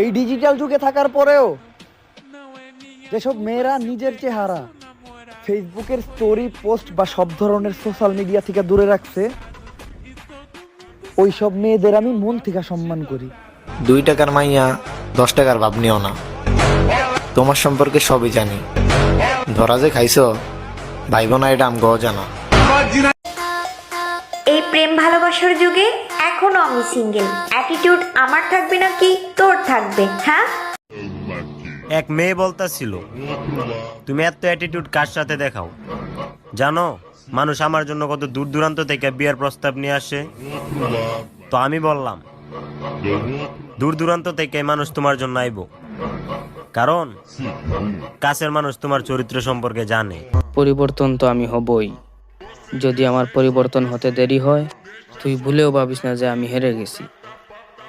এই ডিজিটাল যুগে থাকার পরেও যেসব মেয়েরা নিজের চেহারা ফেসবুকের স্টোরি পোস্ট বা সব ধরনের সোশ্যাল মিডিয়া থেকে দূরে রাখছে ওই সব মেয়েদের আমি মন থেকে সম্মান করি। দুই টাকার মাইয়া দশ টাকার ভাব নিও না। তোমার সম্পর্কে সবই জানি। ধরা যে খাইছো ভাই বোনা এটা আমগো জানা এই প্রেম ভালোবাসার যুগে এখনও আমি সিঙ্গেল অ্যাটিটিউড আমার থাকবে নাকি তোর থাকবে হ্যাঁ? এক মেয়ে বলতাছিল তুমি এত অ্যাটিটিউড কার সাথে দেখাও? জানো মানুষ আমার জন্য কত দূর দূরান্ত থেকে বিয়ের প্রস্তাব নিয়ে আসে? তো আমি বললাম দূর দূরান্ত থেকে মানুষ তোমার জন্য আইব। কারণ কাছের মানুষ তোমার চরিত্র সম্পর্কে জানে। পরিবর্তন তো আমি হবই। যদি আমার পরিবর্তন হতে দেরি হয় তুই ভুলেও ভাবিস না যে আমি হেরে গেছি।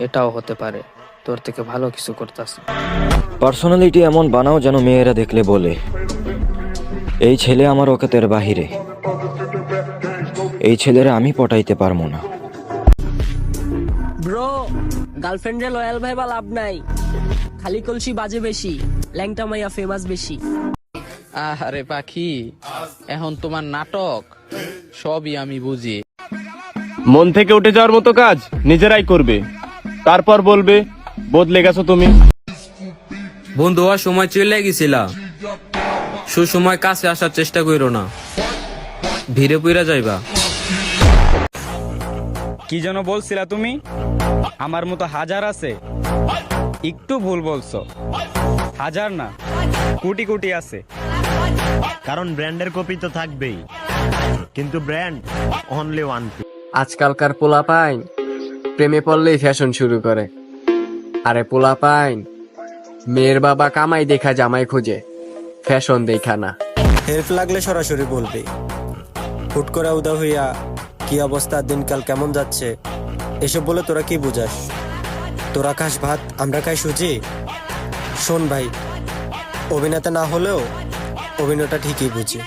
এটাও হতে পারে। তোর থেকে ভালো কিছু করতেছি। পার্সোনালিটি এমন বানাও যেন মেয়েরা দেখলে বলে এই ছেলে আমার অকাতের বাহিরে। এই ছেলেরা আমি পটাইতে পারব না। ব্রো গার্লফ্রেন্ডে লয়াল ভাই বা লাভ নাই। খালি কলসি বাজে বেশি ল্যাংটা মাইয়া ফেমাস বেশি। আরে পাখি এখন তোমার নাটক সবই আমি বুঝি। মন থেকে উঠে যাওয়ার মতো কাজ নিজেরাই করবে। তারপর বলবে বদলে গেছো তুমি। বন্ধু হওয়ার সময় চলে গেছিলা। সুসময় কাছে আসার চেষ্টা করো না। ভিড়ে পুইরা যাইবা। কি যেন বলছিলা তুমি? আমার মতো হাজার আছে। একটু ভুল বলছো। হাজার না কোটি কোটি আছে। কারণ ব্র্যান্ডের কপি তো থাকবেই। কিন্তু ব্র্যান্ড অনলি ওয়ান আজকালকার পোলা পাইন প্রেমে পড়লেই ফ্যাশন শুরু করে। আরে পোলা পাইন মেয়ের বাবা কামাই দেখা জামাই খুঁজে ফ্যাশন দেখা না। হেল্প লাগলে সরাসরি বলবি। হুট করে উদা হইয়া কি অবস্থা দিনকাল কেমন যাচ্ছে এসব বলে তোরা কি বুঝাস? তোরা খাস ভাত আমরা খাই সুজি? শোন ভাই অভিনেতা না হলেও অভিনয়টা ঠিকই বুঝি।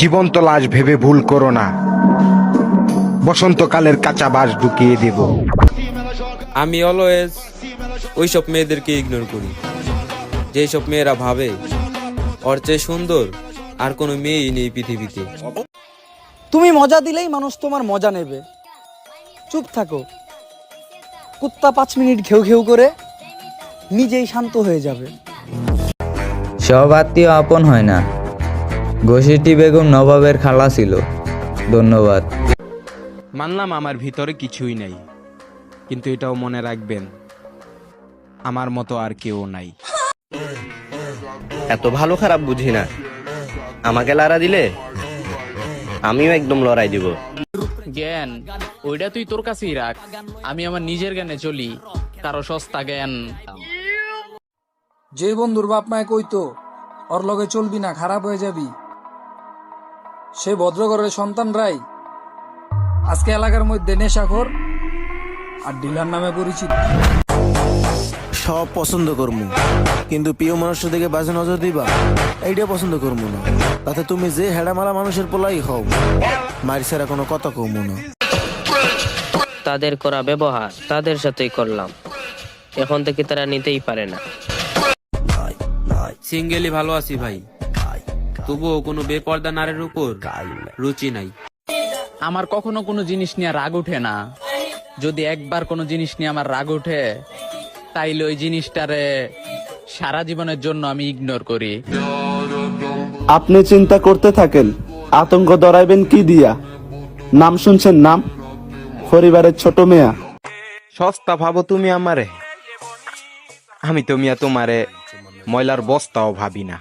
জীবন্ত লাশ ভেবে ভুল করো না। বসন্তকালের কাঁচা বাস ঢুকিয়ে দেব। আমি অলওয়েজ ওইসব মেয়েদেরকে ইগনোর করি। যেসব মেয়েরা ভাবে ওর চেয়ে সুন্দর আর কোনো মেয়েই নেই পৃথিবীতে। তুমি মজা দিলেই মানুষ তোমার মজা নেবে। চুপ থাকো। কুত্তা পাঁচ মিনিট ঘেউ ঘেউ করে নিজেই শান্ত হয়ে যাবে। সব আত্মীয় আপন হয় না। ঘষিটি বেগম নবাবের খালা ছিল। ধন্যবাদ। মানলাম আমার ভিতরে কিছুই নাই কিন্তু এটাও মনে রাখবেন আমার মতো আর কেউ নাই। এত ভালো খারাপ বুঝি না। আমাকে লারা দিলে আমিও একদম লড়াই দিব। জ্ঞান ওইটা তুই তোর কাছেই রাখ। আমি আমার নিজের জ্ঞানে চলি কারও সস্তা জ্ঞান। যে বন্ধুর বাপ মায় কইতো ওর লগে চলবি না খারাপ হয়ে যাবি। সে ভদ্রঘরের সন্তানরাই আজকে এলাকার মধ্যে নেশাখোর আর ডিলার নামে পরিচিত। সব পছন্দ করমু। কিন্তু প্রিয় মানুষের দিকে বাজে নজর দিবা এইটা পছন্দ করমু না। তাতে তুমি যে হেডামারা মানুষের পোলাই হও মারি ছাড়া কোনো কথা কমু না। তাদের করা ব্যবহার তাদের সাথেই করলাম। এখন থেকে তারা নিতেই পারে না। সিঙ্গেলই ভালো আছি ভাই। তবুও কোনো বেপর্দা নারের উপর রুচি নাই। আমার কখনো কোনো জিনিস নিয়ে রাগ উঠে না। যদি একবার কোনো জিনিস নিয়ে আমার রাগ ওঠে তাইলে ওই জিনিসটারে সারা জীবনের জন্য আমি ইগনোর করি। আপনি চিন্তা করতে থাকেন আতঙ্ক দরাইবেন কি দিয়া? নাম শুনছেন নাম? পরিবারের ছোট মেয়া। সস্তা ভাবো তুমি আমারে। আমি তো মিয়া তোমারে ময়লার বস্তাও ভাবি না।